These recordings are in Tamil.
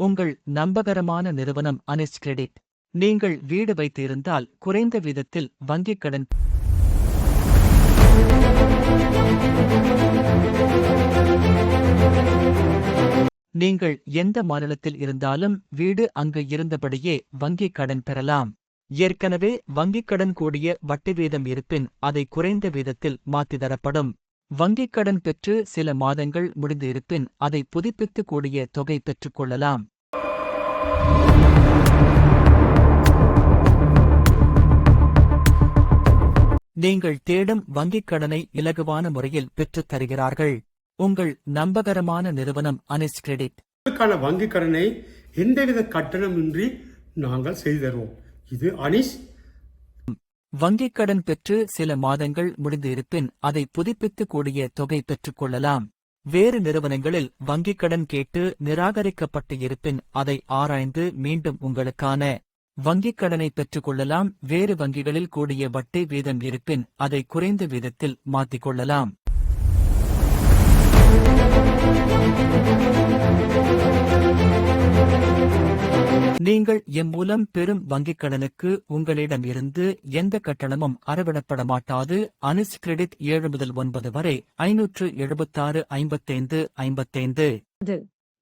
உங்கள் நம்பகரமான நிறுவனம் அனிஸ் கிரெடிட். நீங்கள் வீடு வைத்திருந்தால் குறைந்த விதத்தில் வங்கிக் கடன் நீங்கள் எந்த மாநிலத்தில் இருந்தாலும் வீடு அங்கு இருந்தபடியே வங்கிக் கடன் பெறலாம். ஏற்கனவே வங்கிக் கடன் கூடிய வட்டி வீதம் இருப்பின் அதை குறைந்த வீதத்தில் மாற்றி தரப்படும். வங்கிக் கடன் பெற்று சில மாதங்கள் முடிந்து இருப்பின் அதை புதுப்பித்து கூடிய தொகை பெற்றுக்கொள்ளலாம் நீங்கள் தேடும் வங்கிக் கடனை இலகுவான முறையில் பெற்றுத் தருகிறார்கள். உங்கள் நம்பகரமான நிறுவனம் அனிஸ் கிரெடிட். உங்களுக்கான வங்கிக் கடனை எந்தவித கட்டணமின்றி நாங்கள் செய்து தருவோம். இது அனிஸ் வங்கிக் கடன் பெற்று சில மாதங்கள் முடிந்து இருப்பின் அதை புதுப்பித்துக் கூடிய தொகை பெற்றுக் கொள்ளலாம். வேறு நிறுவனங்களில் வங்கிக் கடன் கேட்டு நிராகரிக்கப்பட்டு இருப்பின் அதை ஆராய்ந்து மீண்டும் உங்களுக்கான வங்கிக் கடனை பெற்றுக் கொள்ளலாம். வேறு வங்கிகளில் கூடிய வட்டி வீதம் இருப்பின் அதை குறைந்த வீதத்தில் மாற்றிக் கொள்ளலாம். நீங்கள் எம் மூலம் பெறும் வங்கிக் கடனுக்கு உங்களிடம் இருந்து எந்த கட்டணமும் அறவிடப்பட மாட்டாது அனுஸ் கிரெடிட் ஏழு முதல் ஒன்பது வரை ஐநூற்று எழுபத்தாறு ஐம்பத்தைந்து ஐம்பத்தைந்து.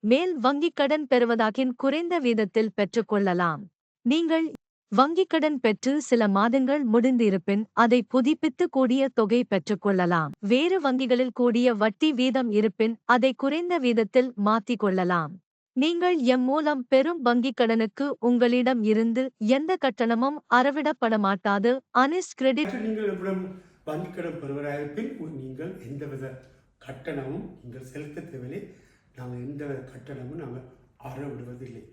மேல் வங்கிக் கடன் பெறுவதாகின் குறைந்த வீதத்தில் பெற்றுக்கொள்ளலாம் நீங்கள் வங்கிக் கடன் பெற்று சில மாதங்கள் முடிந்திருப்பின் அதை புதுப்பித்து கூடிய தொகை பெற்றுக்கொள்ளலாம் வேறு வங்கிகளில் கூடிய வட்டி வீதம் இருப்பின் அதை குறைந்த வீதத்தில் மாற்றிக் கொள்ளலாம். நீங்கள் எம் மூலம் பெறும் வங்கிக் கடனுக்கு உங்களிடம் இருந்து எந்த கட்டணமும் அறவிடப்பட மாட்டாது அனிஸ் கிரெடிட். நீங்கள் இவ்விடம் வங்கிக் கடன் பெறுவராக இருப்பின் நீங்கள் எந்தவித கட்டணமும் நீங்கள் செலுத்த தேவையில்லை. நாங்கள் எந்தவித கட்டணமும் நாங்கள் அறவிடுவதில்லை.